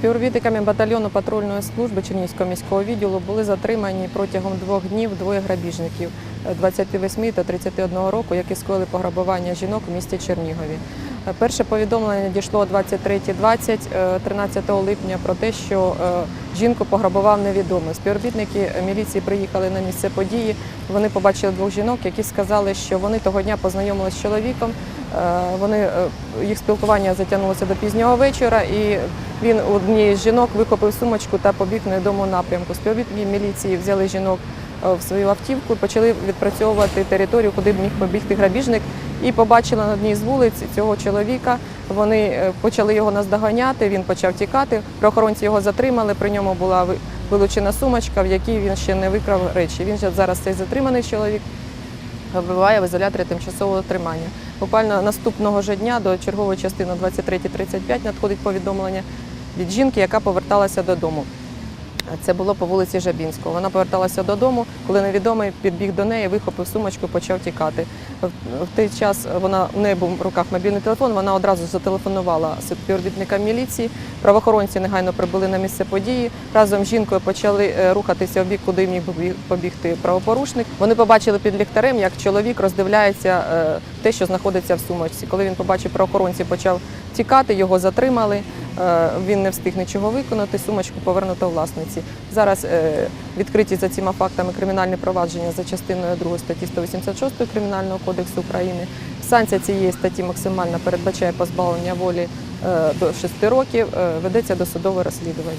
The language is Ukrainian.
Співробітниками батальйону патрульної служби Чернігівського міського відділу були затримані протягом двох днів двоє грабіжників 28 та 31 року, які скоїли пограбування жінок у місті Чернігові. Е, Перше повідомлення дійшло о 23.20 е, 13 липня про те, що е, жінку пограбував невідомий. Співробітники міліції приїхали на місце події. Вони побачили двох жінок, які сказали, що вони того дня познайомилися з чоловіком. Е, Вони їх спілкування затягнулося до пізнього вечора, і він у однієї з жінок вихопив сумочку та побіг в невідомому напрямку. Співробітники міліції взяли жінок в свою автівку почали відпрацьовувати територію, куди б міг побігти грабіжник. І побачили на одній з вулиць цього чоловіка. Вони е, почали його наздоганяти. Він почав тікати. Правоохоронці його затримали. При ньому була вилучена сумочка, в якій він ще не викрав речі. Він зараз цей затриманий чоловік перебуває в ізоляторі тимчасового тримання. Буквально наступного ж дня до чергової частини 23.35 надходить повідомлення від жінки, яка поверталася додому. Це було по вулиці Жабінського. Вона поверталася додому, коли невідомий підбіг до неї, вихопив сумочку, почав тікати. В в той час вона в неї був в руках мобільний телефон. Вона одразу зателефонувала співробітникам міліції. Правоохоронці негайно прибули на місце події. Разом з жінкою почали е, рухатися в бік, куди міг побігти правопорушник. Вони побачили під ліхтарем, як чоловік роздивляється е, те, що знаходиться в сумочці. Коли він побачив правоохоронці, почав тікати, його затримали. Е, Він не встиг нічого виконати, сумочку повернуто власниці. Зараз е, відкриті за цими фактами кримінальне провадження за частиною 2 статті 186 Кримінального кодексу України. Санкція цієї статті максимально передбачає позбавлення волі е, до 6 років. Ведеться досудове розслідування.